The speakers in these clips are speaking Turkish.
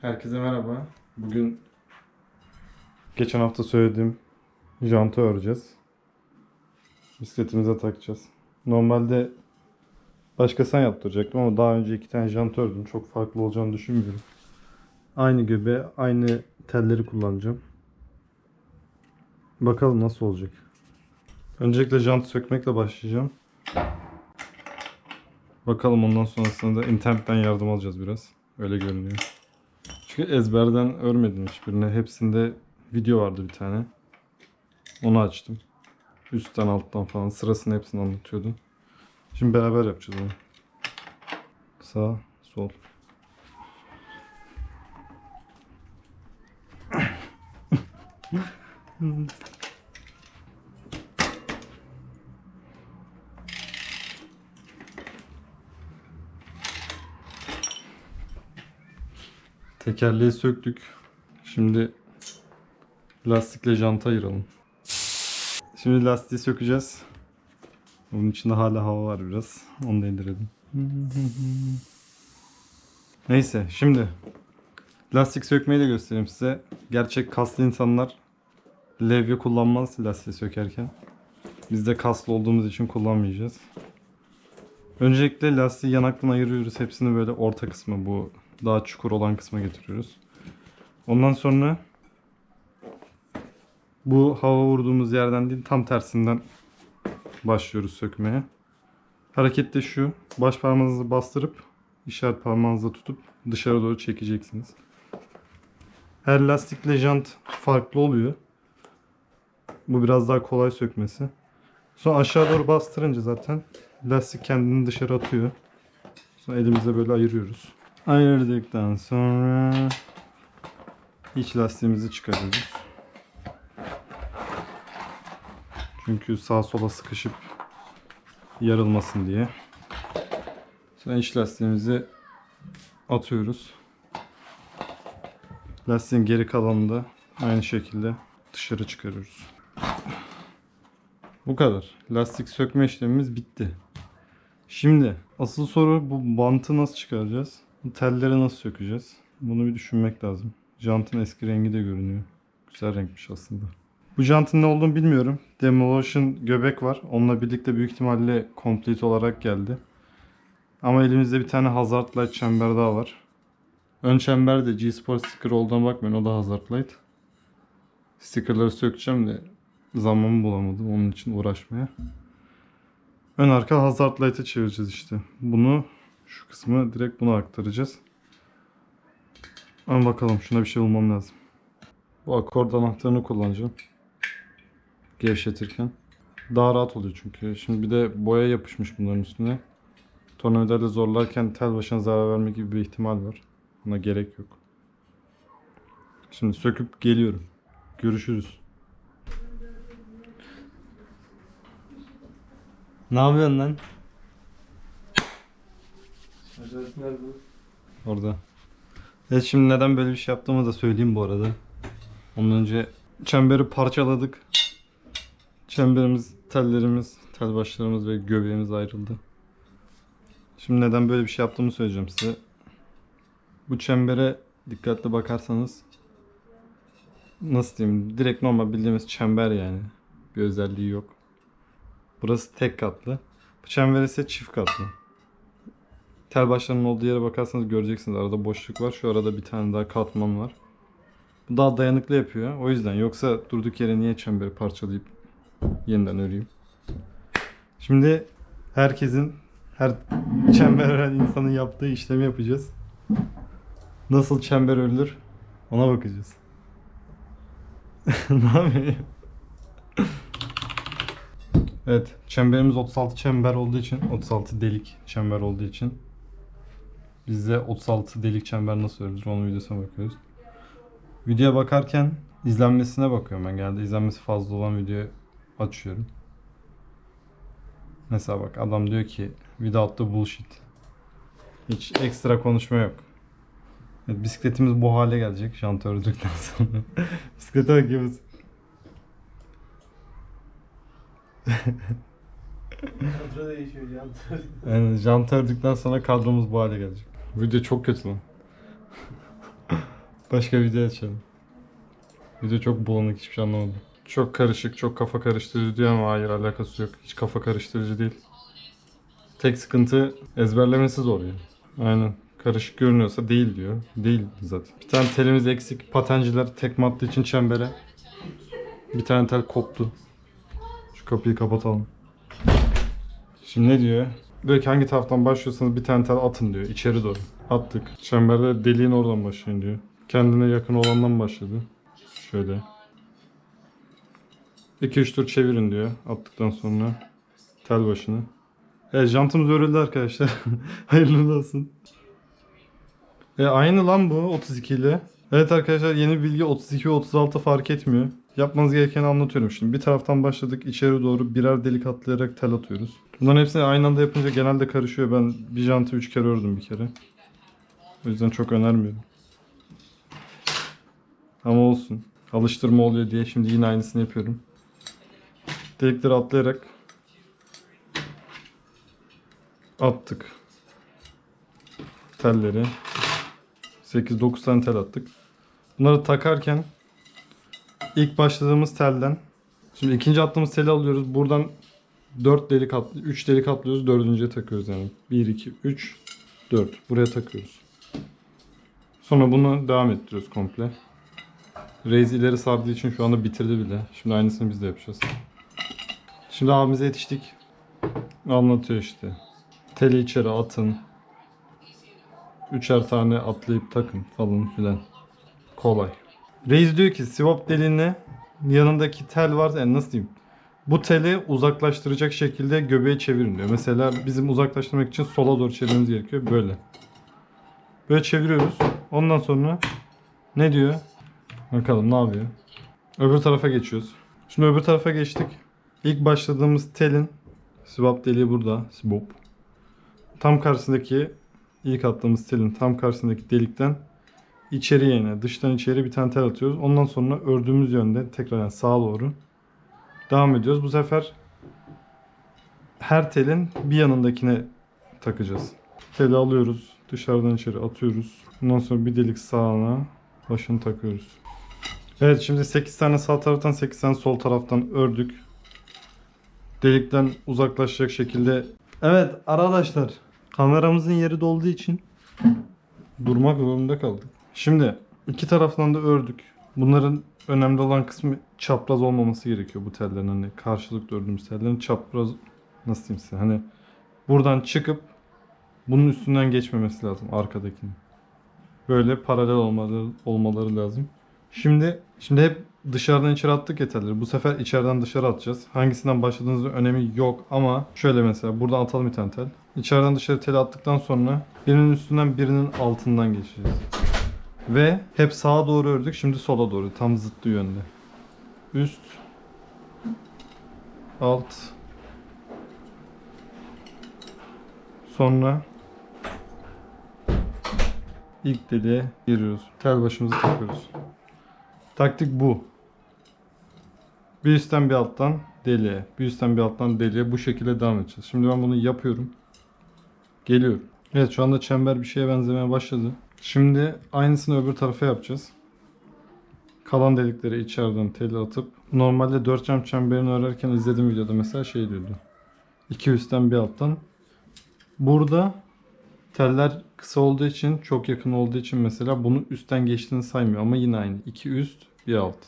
Herkese merhaba. Bugün geçen hafta söylediğim jantı öreceğiz. Bisikletimize takacağız. Normalde başkasına yaptıracaktım ama daha önce iki tane jant ördüm. Çok farklı olacağını düşünmüyorum. Aynı göbe, aynı telleri kullanacağım. Bakalım nasıl olacak. Öncelikle jantı sökmekle başlayacağım. Bakalım ondan sonrasında da internetten yardım alacağız biraz. Öyle görünüyor. Çünkü ezberden örmedim hiçbirine. Hepsinde video vardı bir tane. Onu açtım. Üstten alttan falan sırasını hepsini anlatıyordu. Şimdi beraber yapacağız onu. Sağ, sol. Tekerleği söktük. Şimdi lastikle janta ayıralım. Şimdi lastiği sökeceğiz. Bunun içinde hala hava var biraz. Onu da indirelim. Neyse şimdi lastik sökmeyi de göstereyim size. Gerçek kaslı insanlar levye kullanmaz lastiği sökerken. Biz de kaslı olduğumuz için kullanmayacağız. Öncelikle lastiği yanaktan ayırıyoruz. Hepsini böyle orta kısmı bu daha çukur olan kısma getiriyoruz. Ondan sonra bu hava vurduğumuz yerden değil tam tersinden başlıyoruz sökmeye. Hareket de şu. Baş parmağınızı bastırıp işaret parmağınızla tutup dışarı doğru çekeceksiniz. Her lastikle jant farklı oluyor. Bu biraz daha kolay sökmesi. Sonra aşağı doğru bastırınca zaten lastik kendini dışarı atıyor. Sonra elimizle böyle ayırıyoruz. Ayırdıktan sonra iç lastiğimizi çıkarıyoruz. Çünkü sağa sola sıkışıp yarılmasın diye. Sonra iç lastiğimizi atıyoruz. Lastiğin geri kalanını da aynı şekilde dışarı çıkarıyoruz. Bu kadar. Lastik sökme işlemimiz bitti. Şimdi asıl soru bu bantı nasıl çıkaracağız? Telleri nasıl sökeceğiz? Bunu bir düşünmek lazım. Jantın eski rengi de görünüyor. Güzel renkmiş aslında. Bu jantın ne olduğunu bilmiyorum. Demolition göbek var. Onunla birlikte büyük ihtimalle complete olarak geldi. Ama elimizde bir tane Hazard Light çember daha var. Ön çember de G-Sport sticker olduğuna bakmayın. O da Hazard Light. Stickerları sökeceğim de zamanımı bulamadım onun için uğraşmaya. Ön arka Hazard Light'e çevireceğiz işte. Bunu şu kısmı direkt buna aktaracağız. Ama bakalım şuna bir şey bulmam lazım. Bu akord anahtarını kullanacağım. Gevşetirken. Daha rahat oluyor çünkü. Şimdi bir de boya yapışmış bunların üstüne. Tornavidayla zorlarken tel başına zarar verme gibi bir ihtimal var. Buna gerek yok. Şimdi söküp geliyorum. Görüşürüz. Ne yapıyorsun lan? Orada. Evet şimdi neden böyle bir şey yaptığımı da söyleyeyim bu arada. Ondan önce çemberi parçaladık. Çemberimiz, tellerimiz, tel başlarımız ve göbeğimiz ayrıldı. Şimdi neden böyle bir şey yaptığımı söyleyeceğim size. Bu çembere dikkatli bakarsanız nasıl diyeyim direkt normal bildiğimiz çember yani. Bir özelliği yok. Burası tek katlı. Bu çember ise çift katlı. Tel başlarının olduğu yere bakarsanız göreceksiniz. Arada boşluk var. Şu arada bir tane daha katman var. Bu daha dayanıklı yapıyor. O yüzden. Yoksa durduk yere niye çemberi parçalayıp yeniden öreyim. Şimdi herkesin her çember ören insanın yaptığı işlemi yapacağız. Nasıl çember örülür ona bakacağız. ne yapıyor? Evet, çemberimiz 36 çember olduğu için, 36 delik çember olduğu için bizde 36 delik çember nasıl örülür onun videosuna bakıyoruz. Videoya bakarken izlenmesine bakıyorum ben genelde. izlenmesi fazla olan videoyu açıyorum. Mesela bak adam diyor ki without the bullshit. Hiç ekstra konuşma yok. Evet, bisikletimiz bu hale gelecek jantı ördükten sonra. Bisiklete bak Yavuz. Kadro değişiyor yan. Yani jant ördükten sonra kadromuz bu hale gelecek. Video çok kötü lan. Başka video açalım. Video çok bulanık hiçbir şey anlamadım. Çok karışık, çok kafa karıştırıcı diyor ama hayır alakası yok. Hiç kafa karıştırıcı değil. Tek sıkıntı ezberlemesi zor yani. Aynen. Karışık görünüyorsa değil diyor. Değil zaten. Bir tane telimiz eksik. Patenciler tekme attığı için çembere. Bir tane tel koptu. Şu kapıyı kapatalım. Şimdi ne diyor? Ki hangi taraftan başlıyorsanız bir tane tel atın diyor. İçeri doğru. Attık. Çemberde deliğin oradan başlayın diyor. Kendine yakın olandan başladı. Şöyle. 2-3 tur çevirin diyor. Attıktan sonra tel başını. Evet jantımız örüldü arkadaşlar. Hayırlı olsun. E aynı lan bu 32 ile. Evet arkadaşlar yeni bilgi 32 ve 36 fark etmiyor. Yapmanız gerekeni anlatıyorum şimdi. Bir taraftan başladık içeri doğru birer delik atlayarak tel atıyoruz. Bunların hepsini aynı anda yapınca genelde karışıyor. Ben bir jantı 3 kere ördüm bir kere. O yüzden çok önermiyorum. Ama olsun. Alıştırma oluyor diye şimdi yine aynısını yapıyorum. Delikleri atlayarak attık. Telleri. 8-9 tane tel attık. Bunları takarken ilk başladığımız telden şimdi ikinci attığımız teli alıyoruz. Buradan 4 delik at 3 delik atlıyoruz. Dördüncüye takıyoruz yani. 1 2 3 4 buraya takıyoruz. Sonra bunu devam ettiriyoruz komple. Reis ileri sardığı için şu anda bitirdi bile. Şimdi aynısını biz de yapacağız. Şimdi abimize yetiştik. Anlatıyor işte. Teli içeri atın. Üçer tane atlayıp takın falan filan. Kolay. Reis diyor ki sivop deliğine yanındaki tel var. Yani nasıl diyeyim? Bu teli uzaklaştıracak şekilde göbeği çevirin diyor. Mesela bizim uzaklaştırmak için sola doğru çevirmemiz gerekiyor. Böyle. Böyle çeviriyoruz. Ondan sonra ne diyor? Bakalım ne yapıyor? Öbür tarafa geçiyoruz. Şimdi öbür tarafa geçtik. İlk başladığımız telin swap deliği burada. Swap. Tam karşısındaki ilk attığımız telin tam karşısındaki delikten içeriye yine dıştan içeri bir tane tel atıyoruz. Ondan sonra ördüğümüz yönde tekrar yani sağa doğru devam ediyoruz. Bu sefer her telin bir yanındakine takacağız. Teli alıyoruz. Dışarıdan içeri atıyoruz. Ondan sonra bir delik sağına başını takıyoruz. Evet şimdi 8 tane sağ taraftan 8 tane sol taraftan ördük. Delikten uzaklaşacak şekilde. Evet arkadaşlar kameramızın yeri dolduğu için durmak zorunda kaldık. Şimdi iki taraftan da ördük. Bunların önemli olan kısmı çapraz olmaması gerekiyor bu tellerin. Hani karşılıklı ördüğümüz tellerin çapraz nasıl diyeyim size hani buradan çıkıp bunun üstünden geçmemesi lazım arkadakinin. Böyle paralel olmaları, olmaları lazım. Şimdi şimdi hep dışarıdan içeri attık ya. Bu sefer içeriden dışarı atacağız. Hangisinden başladığınızın önemi yok ama şöyle mesela buradan atalım bir tane tel. İçeriden dışarı teli attıktan sonra birinin üstünden birinin altından geçeceğiz. Ve hep sağa doğru ördük. Şimdi sola doğru. Tam zıttı yönde. Üst. Alt. Sonra ilk deliğe giriyoruz. Tel başımızı takıyoruz. Taktik bu. Bir üstten bir alttan deliğe. Bir üstten bir alttan deliğe. Bu şekilde devam edeceğiz. Şimdi ben bunu yapıyorum. Geliyorum. Evet şu anda çember bir şeye benzemeye başladı. Şimdi aynısını öbür tarafa yapacağız. Kalan delikleri içeriden teli atıp normalde 4 cam çemberini örerken izlediğim videoda mesela şey diyordu. İki üstten bir alttan. Burada teller kısa olduğu için çok yakın olduğu için mesela bunu üstten geçtiğini saymıyor ama yine aynı. İki üst bir alt.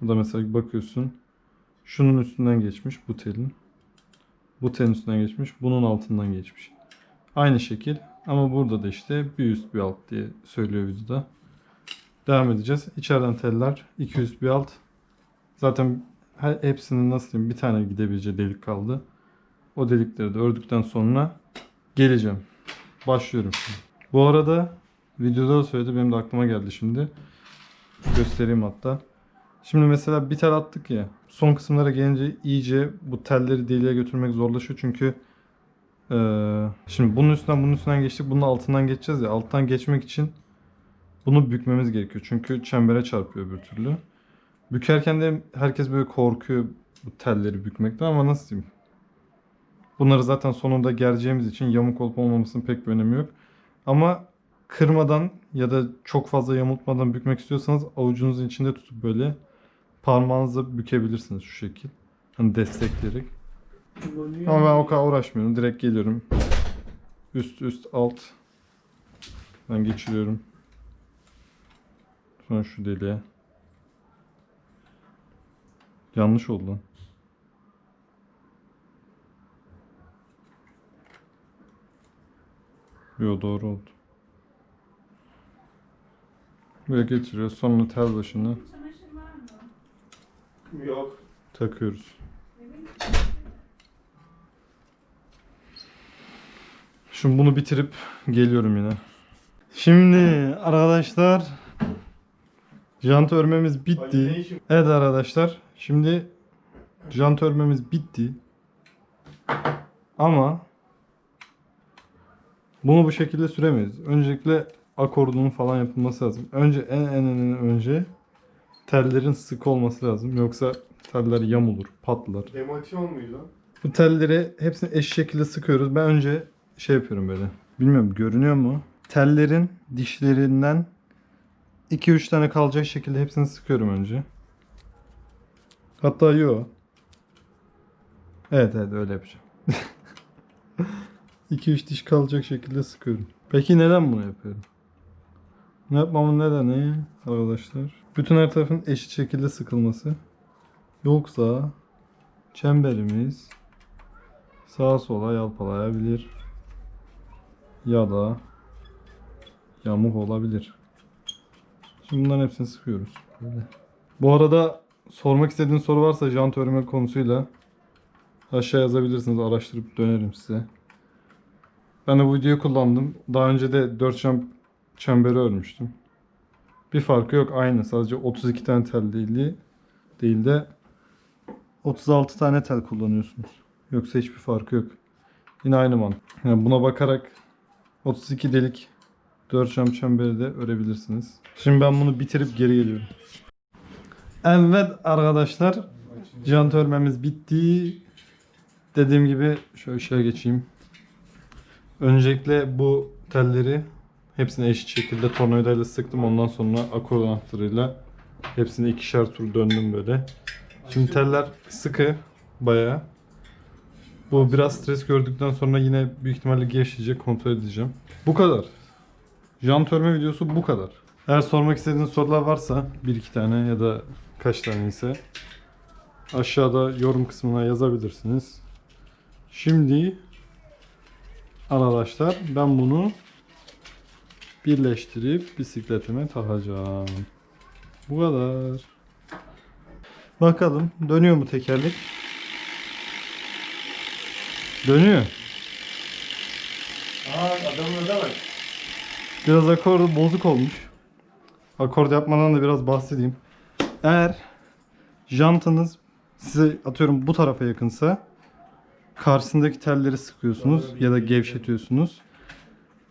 Burada mesela bakıyorsun. Şunun üstünden geçmiş bu telin. Bu telin üstünden geçmiş. Bunun altından geçmiş. Aynı şekil ama burada da işte bir üst bir alt diye söylüyor videoda. Devam edeceğiz. İçeriden teller iki üst bir alt. Zaten hepsinin nasıl diyeyim bir tane gidebileceği delik kaldı. O delikleri de ördükten sonra geleceğim. Başlıyorum. Bu arada videoda da söyledi benim de aklıma geldi şimdi. Göstereyim hatta. Şimdi mesela bir tel attık ya. Son kısımlara gelince iyice bu telleri deliğe götürmek zorlaşıyor çünkü ee, şimdi bunun üstünden bunun üstünden geçtik. Bunun altından geçeceğiz ya. Alttan geçmek için bunu bükmemiz gerekiyor. Çünkü çembere çarpıyor öbür türlü. Bükerken de herkes böyle korkuyor bu telleri bükmekten ama nasıl diyeyim? Bunları zaten sonunda gereceğimiz için yamuk olup olmamasının pek bir önemi yok. Ama kırmadan ya da çok fazla yamultmadan bükmek istiyorsanız avucunuzun içinde tutup böyle parmağınızla bükebilirsiniz şu şekil. Hani destekleyerek. Ama ben o kadar uğraşmıyorum. Direkt geliyorum. Üst üst alt. Ben geçiriyorum. Sonra şu deliğe. Yanlış oldu lan. Yo doğru oldu. Böyle getiriyoruz. Sonra tel mı? Yok. takıyoruz. Şimdi bunu bitirip geliyorum yine. Şimdi arkadaşlar jant örmemiz bitti. Evet arkadaşlar şimdi jant örmemiz bitti. Ama bunu bu şekilde süremeyiz. Öncelikle akordunun falan yapılması lazım. Önce en en en önce tellerin sık olması lazım. Yoksa teller yamulur, patlar. Demotive olmuyor lan. Bu telleri hepsini eş şekilde sıkıyoruz. Ben önce şey yapıyorum böyle. Bilmiyorum görünüyor mu? Tellerin dişlerinden 2-3 tane kalacak şekilde hepsini sıkıyorum önce. Hatta yo. Evet evet öyle yapacağım. 2-3 diş kalacak şekilde sıkıyorum. Peki neden bunu yapıyorum? Ne yapmamın nedeni arkadaşlar? Bütün her tarafın eşit şekilde sıkılması. Yoksa çemberimiz sağa sola yalpalayabilir. Ya da yamuk olabilir. Şimdi bunların hepsini sıkıyoruz. Böyle. Bu arada sormak istediğiniz soru varsa jant örme konusuyla aşağı yazabilirsiniz. Araştırıp dönerim size. Ben de bu videoyu kullandım. Daha önce de 4 jant çemberi örmüştüm. Bir farkı yok aynı. Sadece 32 tane tel değil, değil de 36 tane tel kullanıyorsunuz. Yoksa hiçbir farkı yok. Yine aynı mantık. Yani buna bakarak 32 delik 4 cam çemberi de örebilirsiniz. Şimdi ben bunu bitirip geri geliyorum. Evet arkadaşlar. Jant örmemiz bitti. Dediğim gibi şöyle şöyle geçeyim. Öncelikle bu telleri hepsini eşit şekilde tornavidayla sıktım. Ondan sonra akor anahtarıyla hepsini ikişer tur döndüm böyle. Şimdi teller sıkı bayağı. Bu biraz stres gördükten sonra yine büyük ihtimalle gevşeyecek kontrol edeceğim. Bu kadar. Jant örme videosu bu kadar. Eğer sormak istediğiniz sorular varsa bir iki tane ya da kaç tane ise aşağıda yorum kısmına yazabilirsiniz. Şimdi arkadaşlar ben bunu birleştirip bisikletime takacağım. Bu kadar. Bakalım dönüyor mu tekerlek? Dönüyor. Aa adamın öde bak. Biraz akor bozuk olmuş. Akord yapmadan da biraz bahsedeyim. Eğer jantınız size atıyorum bu tarafa yakınsa karşısındaki telleri sıkıyorsunuz ya da gevşetiyorsunuz.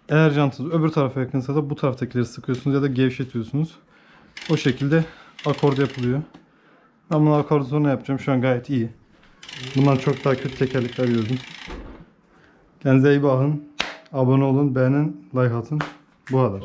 Eğer jantınız öbür tarafa yakınsa da bu taraftakileri sıkıyorsunuz ya da gevşetiyorsunuz. O şekilde akord yapılıyor. Ben bunu akordu sonra yapacağım. Şu an gayet iyi. Bundan çok daha kötü tekerlekler gördüm. Kendinize iyi bakın. Abone olun, beğenin, like atın. Bu kadar.